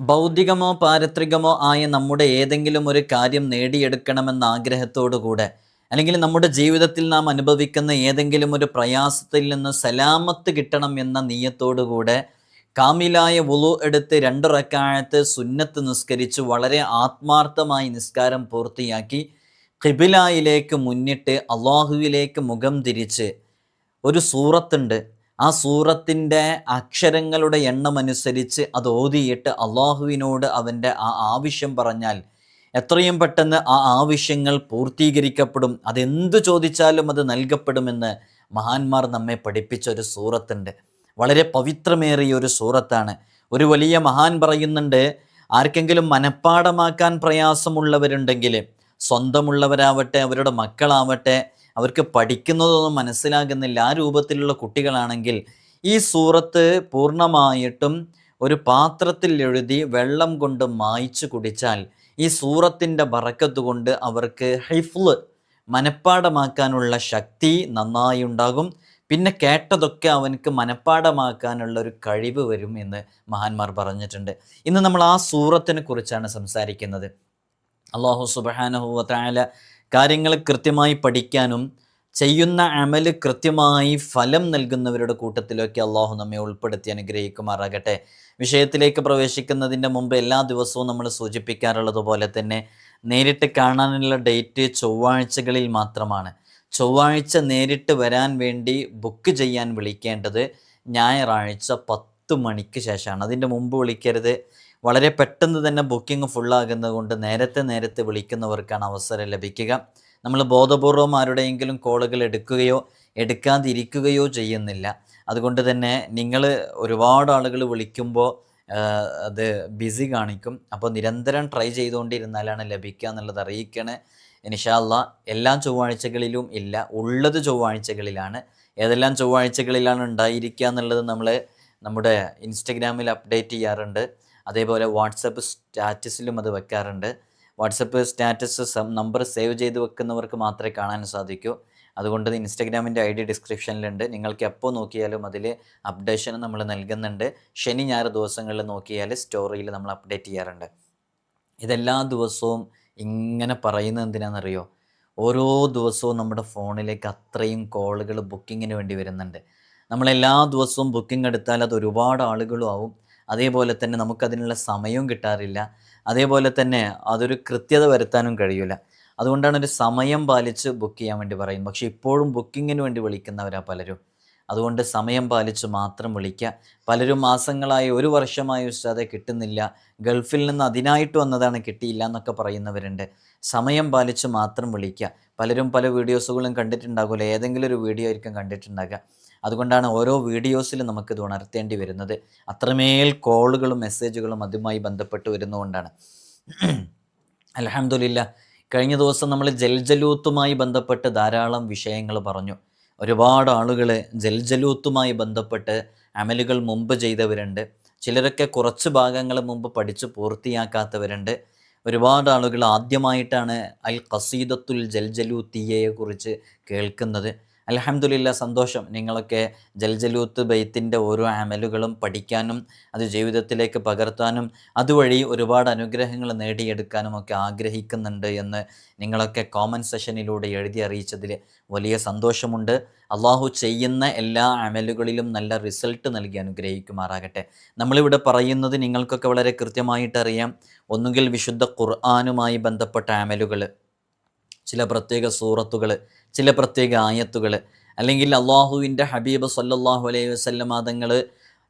ഭൗതികമോ പാരത്രികമോ ആയ നമ്മുടെ ഏതെങ്കിലും ഒരു കാര്യം നേടിയെടുക്കണമെന്ന ആഗ്രഹത്തോടുകൂടെ അല്ലെങ്കിൽ നമ്മുടെ ജീവിതത്തിൽ നാം അനുഭവിക്കുന്ന ഏതെങ്കിലും ഒരു പ്രയാസത്തിൽ നിന്ന് സലാമത്ത് കിട്ടണം എന്ന നീയത്തോടുകൂടെ കാമിലായ വുളു എടുത്ത് രണ്ട് റക്കായത്ത് സുന്നത്ത് നിസ്കരിച്ച് വളരെ ആത്മാർത്ഥമായി നിസ്കാരം പൂർത്തിയാക്കി ഖിബിലായിലേക്ക് മുന്നിട്ട് അള്ളാഹുവിലേക്ക് മുഖം തിരിച്ച് ഒരു സൂറത്തുണ്ട്. ആ സൂറത്തിന്റെ അക്ഷരങ്ങളുടെ എണ്ണമനുസരിച്ച് അത് ഓതിയിട്ട് അള്ളാഹുവിനോട് അവന്റെ ആ ആവശ്യം പറഞ്ഞാൽ എത്രയും പെട്ടെന്ന് ആ ആവശ്യങ്ങൾ പൂർത്തീകരിക്കപ്പെടും. അതെന്ത് ചോദിച്ചാലും അത് നൽകപ്പെടുമെന്ന് മഹാന്മാർ നമ്മെ പഠിപ്പിച്ച ഒരു സൂറത്തുണ്ട്. വളരെ പവിത്രമേറിയ ഒരു സൂറത്താണ്. ഒരു വലിയ മഹാൻ പറയുന്നുണ്ട് ആർക്കെങ്കിലും മനഃപ്പാടമാക്കാൻ പ്രയാസമുള്ളവരുണ്ടെങ്കിൽ സ്വന്തമുള്ളവരാവട്ടെ അവരുടെ മക്കളാവട്ടെ അവർക്ക് പഠിക്കുന്നതൊന്നും മനസ്സിലാകുന്നില്ല. ആ രൂപത്തിലുള്ള കുട്ടികളാണെങ്കിൽ ഈ സൂറത്ത് പൂർണമായിട്ടും ഒരു പാത്രത്തിൽ എഴുതി വെള്ളം കൊണ്ട് മായ്ച്ചു കുടിച്ചാൽ ഈ സൂറത്തിന്റെ ബറക്കത്ത് കൊണ്ട് അവർക്ക് ഹൈഫ്ല് മനഃപ്പാടമാക്കാനുള്ള ശക്തി നന്നായി ഉണ്ടാകും പിന്നെ കേട്ടതൊക്കെ അവനക്ക് മനഃപ്പാടമാക്കാനുള്ള ഒരു കഴിവ് വരും എന്ന് മഹാന്മാർ പറഞ്ഞിട്ടുണ്ട്. ഇന്ന് നമ്മൾ ആ സൂറത്തിനെ കുറിച്ചാണ് സംസാരിക്കുന്നത്. അള്ളാഹു സുബാനഹുവല കാര്യങ്ങൾ കൃത്യമായി പഠിക്കാനും ചെയ്യുന്ന അമൽ കൃത്യമായി ഫലം നൽകുന്നവരുടെ കൂട്ടത്തിലൊക്കെ അള്ളാഹു നമ്മെ ഉൾപ്പെടുത്തി അനുഗ്രഹിക്കുമാറാകട്ടെ. വിഷയത്തിലേക്ക് പ്രവേശിക്കുന്നതിന്റെ മുമ്പ് എല്ലാ ദിവസവും നമ്മൾ സൂചിപ്പിക്കാറുള്ളത് പോലെ തന്നെ നേരിട്ട് കാണാനുള്ള ഡേറ്റ് ചൊവ്വാഴ്ചകളിൽ മാത്രമാണ്. ചൊവ്വാഴ്ച നേരിട്ട് വരാൻ വേണ്ടി ബുക്ക് ചെയ്യാൻ വിളിക്കേണ്ടത് ഞായറാഴ്ച പത്ത് മണിക്ക് ശേഷമാണ്. അതിന്റെ മുമ്പ് വിളിക്കരുത്. വളരെ പെട്ടെന്ന് തന്നെ ബുക്കിംഗ് ഫുള്ളാകുന്നത് കൊണ്ട് നേരത്തെ നേരത്തെ വിളിക്കുന്നവർക്കാണ് അവസരം ലഭിക്കുക. നമ്മൾ ബോധപൂർവം ആരുടെയെങ്കിലും കോളുകൾ എടുക്കുകയോ എടുക്കാതിരിക്കുകയോ ചെയ്യുന്നില്ല. അതുകൊണ്ട് തന്നെ നിങ്ങൾ ഒരുപാട് ആളുകൾ വിളിക്കുമ്പോൾ അത് ബിസി കാണിക്കും. അപ്പോൾ നിരന്തരം ട്രൈ ചെയ്തുകൊണ്ടിരുന്നാലാണ് ലഭിക്കുക എന്നുള്ളത് അറിയിക്കണേ. ഇനിഷാല്ല എല്ലാ ചൊവ്വാഴ്ചകളിലും ഇല്ല. ഉള്ളത് ചൊവ്വാഴ്ചകളിലാണ്. ഏതെല്ലാം ചൊവ്വാഴ്ചകളിലാണ് ഉണ്ടായിരിക്കുക എന്നുള്ളത് നമ്മൾ നമ്മുടെ ഇൻസ്റ്റഗ്രാമിൽ അപ്ഡേറ്റ് ചെയ്യാറുണ്ട്. അതേപോലെ വാട്സപ്പ് സ്റ്റാറ്റസിലും അത് വെക്കാറുണ്ട്. വാട്സപ്പ് സ്റ്റാറ്റസ് നമ്പർ സേവ് ചെയ്ത് വെക്കുന്നവർക്ക് മാത്രമേ കാണാൻ സാധിക്കൂ. അതുകൊണ്ട് ഇൻസ്റ്റഗ്രാമിന്റെ ഐ ഡി ഡിസ്ക്രിപ്ഷനിലുണ്ട്. നിങ്ങൾക്ക് എപ്പോൾ നോക്കിയാലും അതിൽ അപ്ഡേഷൻ നമ്മൾ നൽകുന്നുണ്ട്. ശനി ഞായർ ദിവസങ്ങളിൽ നോക്കിയാൽ സ്റ്റോറിയിൽ നമ്മൾ അപ്ഡേറ്റ് ചെയ്യാറുണ്ട്. ഇതെല്ലാ ദിവസവും ഇങ്ങനെ പറയുന്നത് എന്തിനാണെന്നറിയോ? ഓരോ ദിവസവും നമ്മുടെ ഫോണിലേക്ക് അത്രയും കോളുകൾ ബുക്കിങ്ങിന് വേണ്ടി വരുന്നുണ്ട്. നമ്മളെല്ലാ ദിവസവും ബുക്കിംഗ് എടുത്താൽ അത് ഒരുപാട് ആളുകളും ആവും. അതേപോലെ തന്നെ നമുക്കതിനുള്ള സമയവും കിട്ടാറില്ല. അതേപോലെ തന്നെ അതൊരു കൃത്യത വരുത്താനും കഴിയില്ല അതുകൊണ്ടാണ് ഒരു സമയം പാലിച്ച് ബുക്ക് ചെയ്യാൻ വേണ്ടി പറയും പക്ഷേ ഇപ്പോഴും ബുക്കിങ്ങിന് വേണ്ടി വിളിക്കുന്നവരാ പലരും. അതുകൊണ്ട് സമയം പാലിച്ച് മാത്രം വിളിക്കുക. പലരും മാസങ്ങളായി ഒരു വർഷമായി ഉസ്താദെ കിട്ടുന്നില്ല. ഗൾഫിൽ നിന്ന് അതിനായിട്ട് വന്നതാണ് കിട്ടിയില്ല എന്നൊക്കെ പറയുന്നവരുണ്ട്. സമയം പാലിച്ച് മാത്രം വിളിക്കുക. പലരും പല വീഡിയോസുകളും കണ്ടിട്ടുണ്ടാകുമല്ലോ. ഏതെങ്കിലും ഒരു വീഡിയോ ആയിരിക്കും കണ്ടിട്ടുണ്ടാകുക. അതുകൊണ്ടാണ് ഓരോ വീഡിയോസിലും നമുക്കിത് ഉണർത്തേണ്ടി വരുന്നത്. അത്രമേൽ കോളുകളും മെസ്സേജുകളും അതുമായി ബന്ധപ്പെട്ട് വരുന്നതുകൊണ്ടാണ്. അലഹമില്ല കഴിഞ്ഞ ദിവസം നമ്മൾ ജൽജലൂത്തുമായി ബന്ധപ്പെട്ട് ധാരാളം വിഷയങ്ങൾ പറഞ്ഞു. ഒരുപാട് ആളുകൾ ജൽജലൂത്തുമായി ബന്ധപ്പെട്ട് അമലുകൾ മുമ്പ് ചെയ്തവരുണ്ട്. ചിലരൊക്കെ കുറച്ച് ഭാഗങ്ങൾ മുമ്പ് പഠിച്ച് പൂർത്തിയാക്കാത്തവരുണ്ട്. ഒരുപാട് ആളുകൾ ആദ്യമായിട്ടാണ് അൽ ഖസീദത്തുൽ ജൽജലൂത്തിയയെ കുറിച്ച് കേൾക്കുന്നത്. അലഹമുല്ല സന്തോഷം. നിങ്ങളൊക്കെ ജൽജലൂത്ത് ബൈത്തിന്റെ ഓരോ അമലുകളും പഠിക്കാനും അത് ജീവിതത്തിലേക്ക് പകർത്താനും അതുവഴി ഒരുപാട് അനുഗ്രഹങ്ങൾ നേടിയെടുക്കാനും ഒക്കെ ആഗ്രഹിക്കുന്നുണ്ട് എന്ന് നിങ്ങളൊക്കെ കോമന്റ് സെഷനിലൂടെ എഴുതി അറിയിച്ചതിൽ വലിയ സന്തോഷമുണ്ട്. അള്ളാഹു ചെയ്യുന്ന എല്ലാ അമലുകളിലും നല്ല റിസൾട്ട് നൽകി അനുഗ്രഹിക്കുമാറാകട്ടെ. നമ്മളിവിടെ പറയുന്നത് നിങ്ങൾക്കൊക്കെ വളരെ കൃത്യമായിട്ടറിയാം ഒന്നുകിൽ വിശുദ്ധ ഖുർആാനുമായി ബന്ധപ്പെട്ട അമലുകൾ. ചില പ്രത്യേക സൂറത്തുകൾ ചില പ്രത്യേക ആയത്തുകൾ അല്ലെങ്കിൽ അള്ളാഹുവിന്റെ ഹബീബ് സല്ലാഹു അലൈഹി വസല്ലം തങ്ങൾ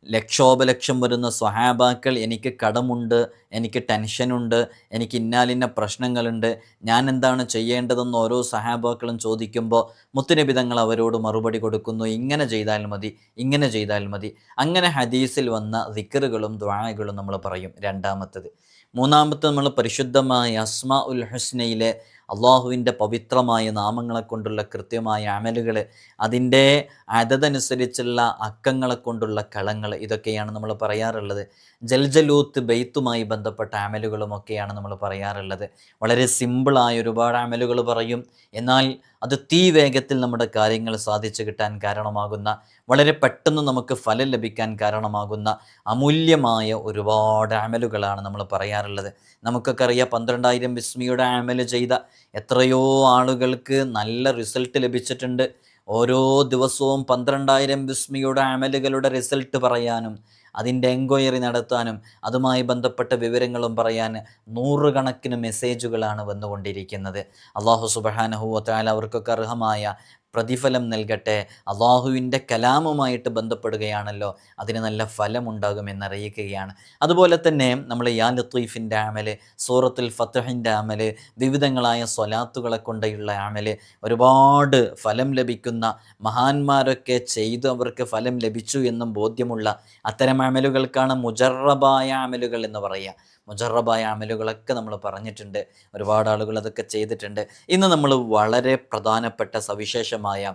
ലക്ഷോപലക്ഷം വരുന്ന സ്വഹാബാക്കൾ എനിക്ക് കടമുണ്ട് എനിക്ക് ടെൻഷനുണ്ട് എനിക്ക് ഇന്നാലിന്ന പ്രശ്നങ്ങളുണ്ട് ഞാൻ എന്താണ് ചെയ്യേണ്ടതെന്ന് ഓരോ സഹാബാക്കളും ചോദിക്കുമ്പോൾ മുത്തുനബി തങ്ങൾ അവരോട് മറുപടി കൊടുക്കുന്നു ഇങ്ങനെ ചെയ്താൽ മതി ഇങ്ങനെ ചെയ്താൽ മതി. അങ്ങനെ ഹദീസിൽ വന്ന ദിക്കറുകളും ദ്വായകളും നമ്മൾ പറയും രണ്ടാമത്തത്. മൂന്നാമത്തെ നമ്മൾ പരിശുദ്ധമായ അസ്മ ഉൽ ഹുസ്നയിലെ അള്ളാഹുവിന്റെ പവിത്രമായ നാമങ്ങളെ കൊണ്ടുള്ള കൃത്യമായ അമലുകൾ അതിന്റെ അതതനുസരിച്ചുള്ള അക്കങ്ങളെ കൊണ്ടുള്ള കളങ്ങൾ ഇതൊക്കെയാണ് നമ്മൾ പറയാറുള്ളത്. ജൽജലൂത്ത് ബെയ്ത്തുമായി ബന്ധപ്പെട്ട അമലുകളുമൊക്കെയാണ് നമ്മൾ പറയാറുള്ളത്. വളരെ സിമ്പിളായ ഒരുപാട് അമലുകൾ പറയും. എന്നാൽ അത് തീ വേഗത്തിൽ നമ്മുടെ കാര്യങ്ങൾ സാധിച്ചു കിട്ടാൻ കാരണമാകുന്ന വളരെ പെട്ടെന്ന് നമുക്ക് ഫലം ലഭിക്കാൻ കാരണമാകുന്ന അമൂല്യമായ ഒരുപാട് അമലുകളാണ് നമ്മൾ പറയാറുള്ളത്. നമുക്കൊക്കെ അറിയാം പന്ത്രണ്ടായിരം ബിസ്മിയുടെ അമൽ ചെയ്ത എത്രയോ ആളുകൾക്ക് നല്ല റിസൾട്ട് ലഭിച്ചിട്ടുണ്ട്. ഓരോ ദിവസവും പന്ത്രണ്ടായിരം ബിസ്മിയുടെ അമലുകളുടെ റിസൾട്ട് പറയാനും അതിന്റെ എൻക്വയറി നടത്താനും അതുമായി ബന്ധപ്പെട്ട വിവരങ്ങളും പറയാൻ നൂറുകണക്കിന് മെസ്സേജുകളാണ് വന്നുകൊണ്ടിരിക്കുന്നത്. അള്ളാഹു സുബഹാനഹുവത്താൽ അവർക്കൊക്കെ അർഹമായ പ്രതിഫലം നൽകട്ടെ. അള്ളാഹുവിന്റെ കലാമുമായിട്ട് ബന്ധപ്പെടുകയാണല്ലോ. അതിന് നല്ല ഫലമുണ്ടാകുമെന്നറിയിക്കുകയാണ്. അതുപോലെ തന്നെ നമ്മൾ യാ ലത്തീഫിന്റെ അമൽ സൂറത്തുൽ ഫത്തഹിന്റെ അമൽ വിവിധങ്ങളായ സ്വലാത്തുകളെ കൊണ്ടുള്ള അമൽ ഒരുപാട് ഫലം ലഭിക്കുന്ന മഹാന്മാരൊക്കെ ചെയ്തു അവർക്ക് ഫലം ലഭിച്ചു എന്നും ബോധ്യമുള്ള അത്തരം അമലുകൾക്കാണ് മുജറബായ അമലുകൾ എന്ന് പറയുക. മുജറബായ അമലുകളൊക്കെ നമ്മൾ പറഞ്ഞിട്ടുണ്ട്. ഒരുപാട് ആളുകൾ അതൊക്കെ ചെയ്തിട്ടുണ്ട്. ഇന്ന് നമ്മൾ വളരെ പ്രധാനപ്പെട്ട സവിശേഷമായ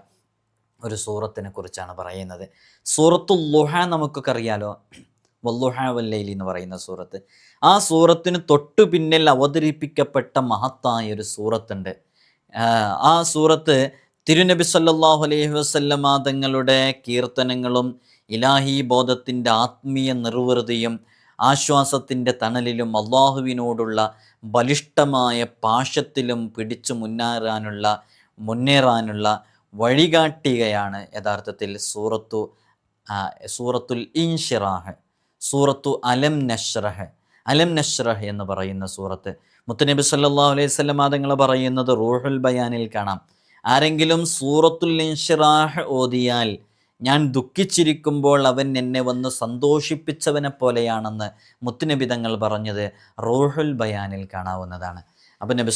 ഒരു സൂറത്തിനെ കുറിച്ചാണ് പറയുന്നത്. സൂറത്തു ലുഹ നമുക്കൊക്കെ അറിയാലോ? വല്ലുഹ വല്ലൈലി എന്ന് പറയുന്ന സൂറത്ത്. ആ സൂറത്തിന് തൊട്ടു പിന്നിൽ അവതരിപ്പിക്കപ്പെട്ട മഹത്തായ ഒരു സൂറത്തുണ്ട്. ആ സൂറത്ത് തിരുനബി സല്ലാഹു അലൈഹി വസല്ലമ തങ്ങളുടെ കീർത്തനങ്ങളും ഇലാഹി ബോധത്തിന്റെ ആത്മീയ നിർവൃതിയും ആശ്വാസത്തിന്റെ തണലിലും അള്ളാഹുവിനോടുള്ള ബലിഷ്ടമായ പാശത്തിലും പിടിച്ചു മുന്നേറാനുള്ള മുന്നേറാനുള്ള വഴികാട്ടികയാണ് യഥാർത്ഥത്തിൽ സൂറത്തു സൂറത്തുൽ ഇൻഷിറാഹ് സൂറത്തു അലം നഷ്റഹ്. അലം നഷ്റഹ് എന്ന് പറയുന്ന സൂറത്ത്. മുത്തനബി സല്ലല്ലാഹു അലൈഹി വസല്ലം തങ്ങൾ പറയുന്നത് റൂഹുൽ ബയാനിൽ കാണാം. ആരെങ്കിലും സൂറത്തുൽ ഇൻഷിറാഹ് ഓതിയാൽ ഞാൻ ദുഃഖിച്ചിരിക്കുമ്പോൾ അവൻ എന്നെ വന്ന് സന്തോഷിപ്പിച്ചവനെ പോലെയാണെന്ന് മുത്തുനബി തങ്ങൾ പറഞ്ഞത് റോഹുൽ ബയാനിൽ കാണാവുന്നതാണ്. അപ്പം നബി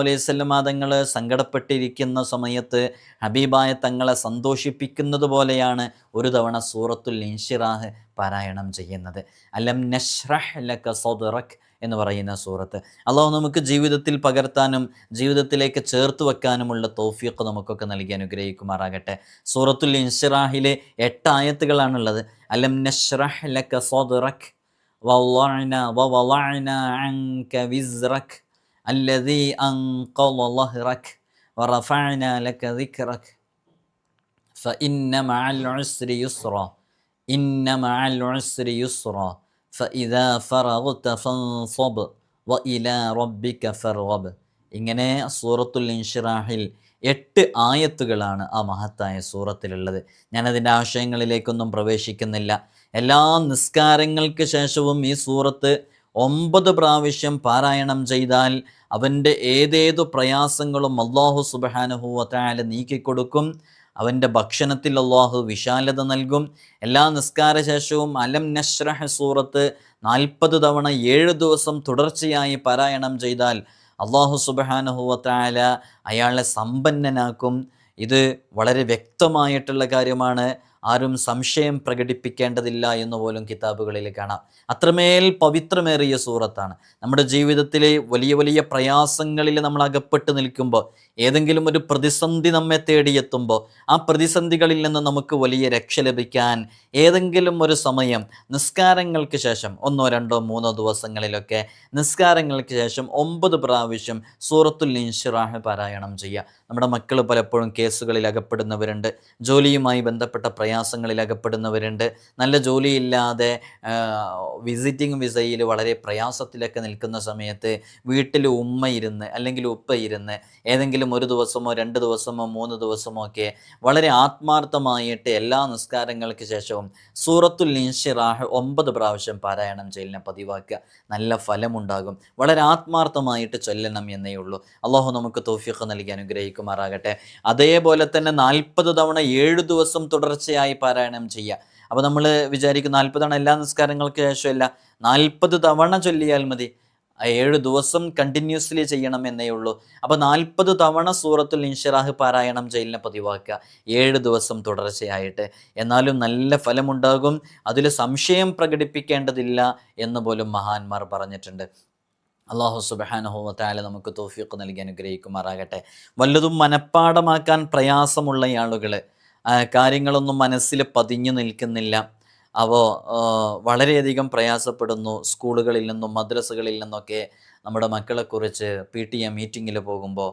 അലൈഹി വസല്ലം തങ്ങൾ സങ്കടപ്പെട്ടിരിക്കുന്ന സമയത്ത് ഹബീബായ തങ്ങളെ സന്തോഷിപ്പിക്കുന്നത് പോലെയാണ് ഒരു തവണ സൂറത്തുൽ ഇൻഷിറാഹ് പാരായണം ചെയ്യുന്നത് അലം നഷ്റഹ് ലക സദ്റക് എന്ന് പറയുന്ന സൂറത്ത് അള്ളാഹു നമുക്ക് ജീവിതത്തിൽ പകർത്താനും ജീവിതത്തിലേക്ക് ചേർത്ത് വെക്കാനുമുള്ള തൗഫീഖ് നമുക്കൊക്കെ നൽകി അനുഗ്രഹിക്കുമാറാകട്ടെ സൂറത്തുൽ ഇൻഷിറാഹിലെ എട്ട് ആയത്തുകളാണുള്ളത് അലം നഷ്റഹ് ലക സദ്റക് വവളഅന വവളഅന അൻക വിസ്റക് الذي أنقض ظهرك ورفعنا لك ذكرك فإن مع العسر يسرا ഉസ്രി ഫഇദാ വഇലാ റബ്ബിക ഇങ്ങനെ സൂറത്തുൽ ഇൻഷിറാഹിൽ എട്ട് ആയത്തുകളാണ് ആ മഹത്തായ സൂറത്തിലുള്ളത്. ഞാനതിന്റെ ആശയങ്ങളിലേക്കൊന്നും പ്രവേശിക്കുന്നില്ല. എല്ലാ നിസ്കാരങ്ങൾക്ക് ശേഷവും ഈ സൂറത്ത് ഒമ്പത് പ്രാവശ്യം പാരായണം ചെയ്താൽ അവന്റെ ഏതേതു പ്രയാസങ്ങളും അള്ളാഹു സുബഹാനുഹൂവത്തായാലും നീക്കിക്കൊടുക്കും. അവന്റെ ഭക്ഷണത്തിൽ അള്ളാഹു വിശാലത നൽകും. എല്ലാ നിസ്കാര ശേഷവും അലം നഷ്റഹ് സൂറത്ത് നാൽപ്പത് തവണ ഏഴ് ദിവസം തുടർച്ചയായി പാരായണം ചെയ്താൽ അള്ളാഹു സുബഹാനഹു വത്തായാല അയാളെ സമ്പന്നനാക്കും. ഇത് വളരെ വ്യക്തമായിട്ടുള്ള കാര്യമാണ്. ആരും സംശയം പ്രകടിപ്പിക്കേണ്ടതില്ല എന്ന് പോലും കിതാബുകളിൽ കാണാം. അത്രമേൽ പവിത്രമേറിയ സൂറത്താണ്. നമ്മുടെ ജീവിതത്തിലെ വലിയ വലിയ പ്രയാസങ്ങളിൽ നമ്മൾ അകപ്പെട്ട് നിൽക്കുമ്പോൾ ഏതെങ്കിലും ഒരു പ്രതിസന്ധി നമ്മെ തേടിയെത്തുമ്പോൾ ആ പ്രതിസന്ധികളിൽ നിന്ന് നമുക്ക് വലിയ രക്ഷ ലഭിക്കാൻ ഏതെങ്കിലും ഒരു സമയം നിസ്കാരങ്ങൾക്ക് ശേഷം ഒന്നോ രണ്ടോ മൂന്നോ ദിവസങ്ങളിലൊക്കെ നിസ്കാരങ്ങൾക്ക് ശേഷം ഒമ്പത് പ്രാവശ്യം സൂറത്തുൽ ഇൻഷിറാഹ് പാരായണം ചെയ്യുക. നമ്മുടെ മക്കൾ പലപ്പോഴും കേസുകളിൽ അകപ്പെടുന്നവരുണ്ട്. ജോലിയുമായി ബന്ധപ്പെട്ട പ്രയാസങ്ങളിൽ അകപ്പെടുന്നവരുണ്ട്. നല്ല ജോലിയില്ലാതെ വിസിറ്റിംഗ് വിസയിൽ വളരെ പ്രയാസത്തിലൊക്കെ നിൽക്കുന്ന സമയത്ത് വീട്ടിൽ ഉമ്മ ഇരുന്ന് അല്ലെങ്കിൽ ഉപ്പ ഇരുന്ന് ഏതെങ്കിലും ഒരു ദിവസമോ രണ്ട് ദിവസമോ മൂന്ന് ദിവസമോ ഒക്കെ വളരെ ആത്മാർത്ഥമായിട്ട് എല്ലാ നിസ്കാരങ്ങൾക്ക് ശേഷവും സൂറത്തുൽ ഇൻഷിറാഹ് ഒമ്പത് പ്രാവശ്യം പാരായണം ചെയ്യലിനെ പതിവാക്കുക. നല്ല ഫലമുണ്ടാകും. വളരെ ആത്മാർത്ഥമായിട്ട് ചൊല്ലണം എന്നേ ഉള്ളൂ. അള്ളാഹു നമുക്ക് തോഫിയൊക്കെ നൽകി അനുഗ്രഹിക്കുമാറാകട്ടെ അതേപോലെ തന്നെ നാൽപ്പത് തവണ ഏഴ് ദിവസം തുടർച്ചയായി പാരായണം ചെയ്യുക. അപ്പോൾ നമ്മൾ വിചാരിക്കും നാൽപ്പത് തവണ എല്ലാ നിസ്കാരങ്ങൾക്ക് ശേഷമല്ല നാൽപ്പത് തവണ ചൊല്ലിയാൽ മതി. ഏഴ് ദിവസം കണ്ടിന്യൂസ്ലി ചെയ്യണം എന്നേ ഉള്ളൂ. അപ്പോൾ നാൽപ്പത് തവണ സൂറത്തുൽ ഇൻഷിറാഹ് പാരായണം ചെയ്യലിനെ പതിവാക്കുക. ഏഴ് ദിവസം തുടർച്ചയായിട്ട്. എന്നാലും നല്ല ഫലമുണ്ടാകും. അതിൽ സംശയം പ്രകടിപ്പിക്കേണ്ടതില്ല എന്ന് പോലും മഹാന്മാർ പറഞ്ഞിട്ടുണ്ട്. അള്ളാഹു സുബാനഹുവത്തായ നമുക്ക് തോഫിയൊക്കെ നൽകി അനുഗ്രഹിക്കുമാറാകട്ടെ. വല്ലതും മനഃപ്പാടമാക്കാൻ പ്രയാസമുള്ള ആളുകൾ കാര്യങ്ങളൊന്നും മനസ്സിൽ പതിഞ്ഞു നിൽക്കുന്നില്ല. അപ്പോൾ വളരെയധികം പ്രയാസപ്പെടുന്നു. സ്കൂളുകളിൽ നിന്നും മദ്രസകളിൽ നിന്നൊക്കെ നമ്മുടെ മക്കളെക്കുറിച്ച് പി ടി എ മീറ്റിങ്ങിൽ പോകുമ്പോൾ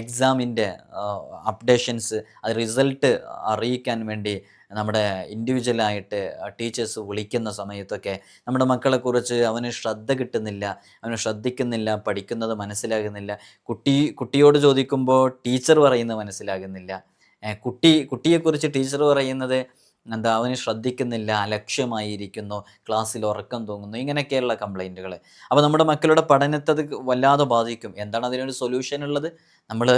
എക്സാമിന്റെ അപ്ഡേഷൻസ് അത് റിസൾട്ട് അറിയിക്കാൻ വേണ്ടി നമ്മുടെ ഇൻഡിവിജ്വലായിട്ട് ടീച്ചേഴ്സ് വിളിക്കുന്ന സമയത്തൊക്കെ നമ്മുടെ മക്കളെക്കുറിച്ച് അവന് ശ്രദ്ധ കിട്ടുന്നില്ല അവന് ശ്രദ്ധിക്കുന്നില്ല പഠിക്കുന്നത് മനസ്സിലാകുന്നില്ല. കുട്ടി കുട്ടിയോട് ചോദിക്കുമ്പോൾ ടീച്ചർ പറയുന്നത് മനസ്സിലാകുന്നില്ല. കുട്ടി കുട്ടിയെക്കുറിച്ച് ടീച്ചർ പറയുന്നത് എന്താ അവന് ശ്രദ്ധിക്കുന്നില്ല അലക്ഷ്യമായിരിക്കുന്നു ക്ലാസ്സിൽ ഉറക്കം തൂങ്ങുന്നു ഇങ്ങനെയൊക്കെയുള്ള കംപ്ലൈന്റുകൾ അപ്പോൾ നമ്മുടെ മക്കളുടെ പഠനത്തെ അത് വല്ലാതെ ബാധിക്കും. എന്താണ് അതിനൊരു സൊല്യൂഷൻ ഉള്ളത്? നമ്മൾ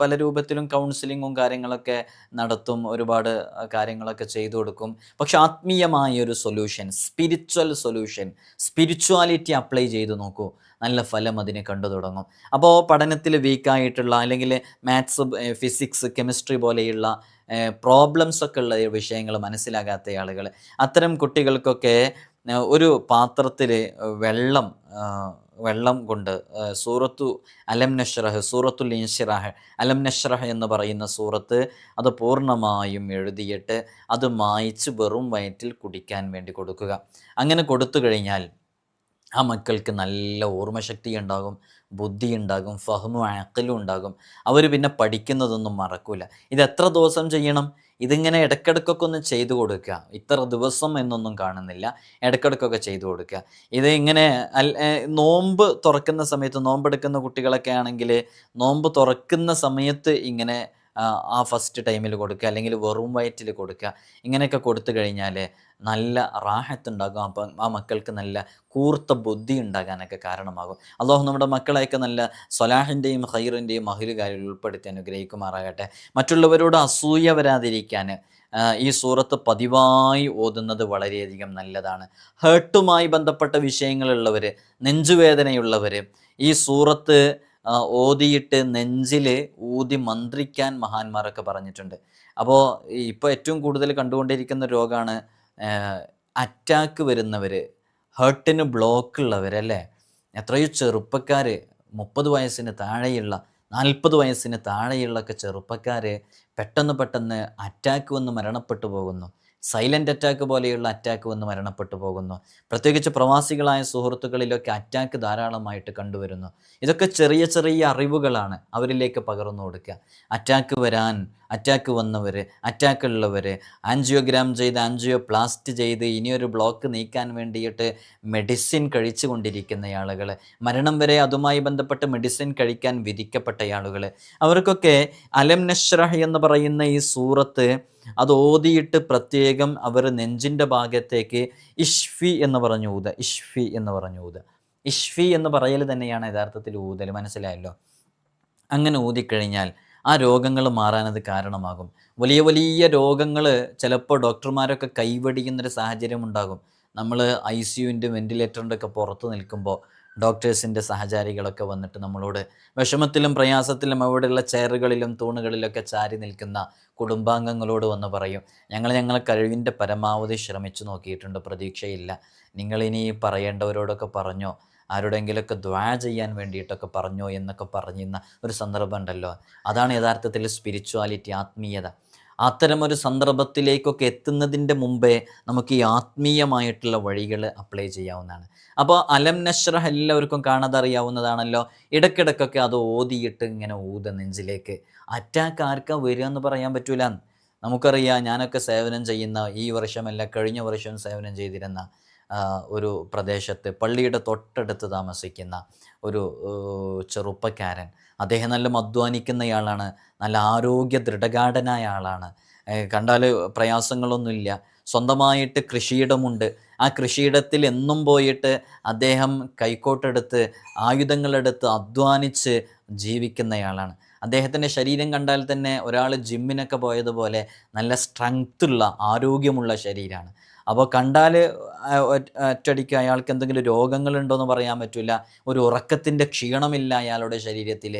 പല രൂപത്തിലും കൗൺസിലിങ്ങും കാര്യങ്ങളൊക്കെ നടത്തും ഒരുപാട് കാര്യങ്ങളൊക്കെ ചെയ്തു കൊടുക്കും. പക്ഷെ ആത്മീയമായ ഒരു solution spiritual solution spirituality apply ചെയ്ത് നോക്കൂ. നല്ല ഫലം അതിന് കണ്ടു തുടങ്ങും. അപ്പോൾ പഠനത്തിൽ വീക്കായിട്ടുള്ള അല്ലെങ്കിൽ മാത്സ് ഫിസിക്സ് കെമിസ്ട്രി പോലെയുള്ള പ്രോബ്ലംസ് ഒക്കെ ഉള്ള വിഷയങ്ങൾ മനസ്സിലാകാത്ത ആളുകൾ. അത്തരം കുട്ടികൾക്കൊക്കെ ഒരു പാത്രത്തിൽ വെള്ളം വെള്ളം കൊണ്ട് സൂറത്തു അലം നഷ്റഹ് സൂറത്തുൽ ഇൻഷിറാഹ് അലം നഷ്റഹ് എന്ന് പറയുന്ന സൂറത്ത് അത് പൂർണമായും എഴുതിയിട്ട് അത് മായ്ച്ച് വെറും വയറ്റിൽ കുടിക്കാൻ വേണ്ടി കൊടുക്കുക. അങ്ങനെ കൊടുത്തു കഴിഞ്ഞാൽ ആ മക്കൾക്ക് നല്ല ഓർമ്മശക്തി ഉണ്ടാകും. ബുദ്ധി ഉണ്ടാകും ഫഹമും അക്കലും ഉണ്ടാകും. അവർ പിന്നെ പഠിക്കുന്നതൊന്നും മറക്കൂല. ഇത് എത്ര ദിവസം ചെയ്യണം? ഇതിങ്ങനെ ഇടയ്ക്കിടയ്ക്കൊക്കെ ഒന്ന് ചെയ്തു കൊടുക്കുക. ഇത്ര ദിവസം എന്നൊന്നും കാണുന്നില്ല. ഇടയ്ക്കിടയ്ക്കൊക്കെ ചെയ്തു കൊടുക്കുക. ഇത് ഇങ്ങനെ നോമ്പ് തുറക്കുന്ന സമയത്ത് നോമ്പെടുക്കുന്ന കുട്ടികളൊക്കെ ആണെങ്കിൽ നോമ്പ് തുറക്കുന്ന സമയത്ത് ഇങ്ങനെ ആ, ഫസ്റ്റ് ടൈമിൽ കൊടുക്കുക അല്ലെങ്കിൽ വെറും വയറ്റിൽ കൊടുക്കുക. ഇങ്ങനെയൊക്കെ കൊടുത്തു കഴിഞ്ഞാൽ നല്ല റാഹത്തുണ്ടാകും അപ്പം ആ മക്കൾക്ക് നല്ല കൂർത്ത ബുദ്ധി ഉണ്ടാകാനൊക്കെ കാരണമാകും. അള്ളാഹു നമ്മുടെ മക്കളെയൊക്കെ നല്ല സ്വലാഹിന്റെയും ഹൈറിന്റെയും മഹിലുകാരിൽ ഉൾപ്പെടുത്തി അനുഗ്രഹിക്കുമാറാകട്ടെ. മറ്റുള്ളവരോട് അസൂയ വരാതിരിക്കാൻ ഈ സൂറത്ത് പതിവായി ഓതുന്നത് വളരെയധികം നല്ലതാണ്. ഹേർട്ടുമായി ബന്ധപ്പെട്ട വിഷയങ്ങളുള്ളവർ നെഞ്ചുവേദനയുള്ളവർ ഈ സൂറത്ത് ഓതിയിട്ട് നെഞ്ചിൽ ഊതി മന്ത്രിക്കാൻ മഹാന്മാരൊക്കെ പറഞ്ഞിട്ടുണ്ട്. അപ്പോൾ ഇപ്പോൾ ഏറ്റവും കൂടുതൽ കണ്ടുകൊണ്ടിരിക്കുന്ന രോഗമാണ് അറ്റാക്ക് വരുന്നവർ ഹേർട്ടിന് ബ്ലോക്ക് ഉള്ളവരല്ലേ? എത്രയോ ചെറുപ്പക്കാർ മുപ്പത് വയസ്സിന് താഴെയുള്ള നാൽപ്പത് വയസ്സിന് താഴെയുള്ളൊക്കെ ചെറുപ്പക്കാർ പെട്ടെന്ന് പെട്ടെന്ന് അറ്റാക്ക് വന്ന് മരണപ്പെട്ടു പോകുന്നു. സൈലന്റ് അറ്റാക്ക് പോലെയുള്ള അറ്റാക്ക് വന്ന് മരണപ്പെട്ടു പോകുന്നു. പ്രത്യേകിച്ച് പ്രവാസികളായ സുഹൃത്തുക്കളിലൊക്കെ അറ്റാക്ക് ധാരാളമായിട്ട് കണ്ടുവരുന്നു. ഇതൊക്കെ ചെറിയ ചെറിയ അറിവുകളാണ് അവരിലേക്ക് പകർന്നു കൊടുക്കുക. അറ്റാക്ക് വരാൻ അറ്റാക്ക് വന്നവർ അറ്റാക്ക് ഉള്ളവർ ആൻജിയോഗ്രാം ചെയ്ത് ആൻജിയോ പ്ലാസ്റ്റ് ചെയ്ത് ഇനിയൊരു ബ്ലോക്ക് നീക്കാൻ വേണ്ടിയിട്ട് മെഡിസിൻ കഴിച്ചു കൊണ്ടിരിക്കുന്ന ആളുകൾ മരണം വരെ അതുമായി ബന്ധപ്പെട്ട് മെഡിസിൻ കഴിക്കാൻ വിധിക്കപ്പെട്ട ആളുകൾ അവർക്കൊക്കെ അലം നഷ്റഹ് എന്ന് പറയുന്ന ഈ സൂറത്ത് അത് ഓതിയിട്ട് പ്രത്യേകം അവർ നെഞ്ചിന്റെ ഭാഗത്തേക്ക് ഇഷ്ഫി എന്ന് പറഞ്ഞു ഊത ഇഷ്ഫി എന്ന് പറഞ്ഞു ഊത. ഇഷ്ഫി എന്ന് പറയൽ തന്നെയാണ് യഥാർത്ഥത്തിൽ ഊതൽ മനസ്സിലായല്ലോ? അങ്ങനെ ഊതിക്കഴിഞ്ഞാൽ ആ രോഗങ്ങൾ മാറാനത് കാരണമാകും. വലിയ വലിയ രോഗങ്ങൾ ചിലപ്പോൾ ഡോക്ടർമാരൊക്കെ കൈവടിക്കുന്നൊരു സാഹചര്യം ഉണ്ടാകും. നമ്മൾ ഐ സിയുവിന്റെ വെന്റിലേറ്ററിന്റെ ഒക്കെ പുറത്ത് നിൽക്കുമ്പോൾ ഡോക്ടേഴ്സിന്റെ സഹചാരികളൊക്കെ വന്നിട്ട് നമ്മളോട് വിഷമത്തിലും പ്രയാസത്തിലും അവിടെയുള്ള ചെയറുകളിലും തൂണുകളിലൊക്കെ ചാരി നിൽക്കുന്ന കുടുംബാംഗങ്ങളോട് വന്ന് പറയും ഞങ്ങൾ ഞങ്ങളെ കഴിവിന്റെ പരമാവധി ശ്രമിച്ചു നോക്കിയിട്ടുണ്ട് പ്രതീക്ഷയില്ല. നിങ്ങളിനി പറയേണ്ടവരോടൊക്കെ പറഞ്ഞോ ആരുടെങ്കിലൊക്കെ ദ്വാ ചെയ്യാൻ വേണ്ടിയിട്ടൊക്കെ പറഞ്ഞോ എന്നൊക്കെ പറഞ്ഞിരുന്ന ഒരു സന്ദർഭം ഉണ്ടല്ലോ. അതാണ് യഥാർത്ഥത്തിൽ സ്പിരിച്വാലിറ്റി ആത്മീയത. അത്തരമൊരു സന്ദർഭത്തിലേക്കൊക്കെ എത്തുന്നതിന്റെ മുമ്പേ നമുക്ക് ഈ ആത്മീയമായിട്ടുള്ള വഴികൾ അപ്ലൈ ചെയ്യാവുന്നതാണ്. അപ്പോൾ അലം നഷ്റഹ് എല്ലാവർക്കും കാണാതെ അറിയാവുന്നതാണല്ലോ ഇടയ്ക്കിടയ്ക്കൊക്കെ അത് ഓതിയിട്ട് ഇങ്ങനെ ഊത നെഞ്ചിലേക്ക്. അറ്റാക്ക് ആർക്കാ വരിക എന്ന് പറയാൻ പറ്റൂല. നമുക്കറിയാം ഞാനൊക്കെ സേവനം ചെയ്യുന്ന ഈ വർഷമല്ല കഴിഞ്ഞ വർഷം സേവനം ചെയ്തിരുന്ന ഒരു പ്രദേശത്ത് പള്ളിയുടെ തൊട്ടടുത്ത് താമസിക്കുന്ന ഒരു ചെറുപ്പക്കാരൻ. അദ്ദേഹം നല്ല അധ്വാനിക്കുന്നയാളാണ് നല്ല ആരോഗ്യ ദൃഢഗാഠനായ ആളാണ്. കണ്ടാൽ പ്രയാസങ്ങളൊന്നുമില്ല. സ്വന്തമായിട്ട് കൃഷിയിടമുണ്ട്. ആ കൃഷിയിടത്തിൽ എന്നും പോയിട്ട് അദ്ദേഹം കൈക്കോട്ടെടുത്ത് ആയുധങ്ങളെടുത്ത് അധ്വാനിച്ച് ജീവിക്കുന്നയാളാണ്. അദ്ദേഹത്തിന്റെ ശരീരം കണ്ടാൽ തന്നെ ഒരാൾ ജിമ്മിനൊക്കെ പോയതുപോലെ നല്ല സ്ട്രെങ്ത്തുള്ള ആരോഗ്യമുള്ള ശരീരമാണ് അപ്പോൾ കണ്ടാൽ ഒറ്റടിക്ക് അയാൾക്ക് എന്തെങ്കിലും രോഗങ്ങളുണ്ടോയെന്ന് പറയാൻ പറ്റില്ല. ഒരു ഉറക്കത്തിന്റെ ക്ഷീണമില്ല അയാളുടെ ശരീരത്തിൽ.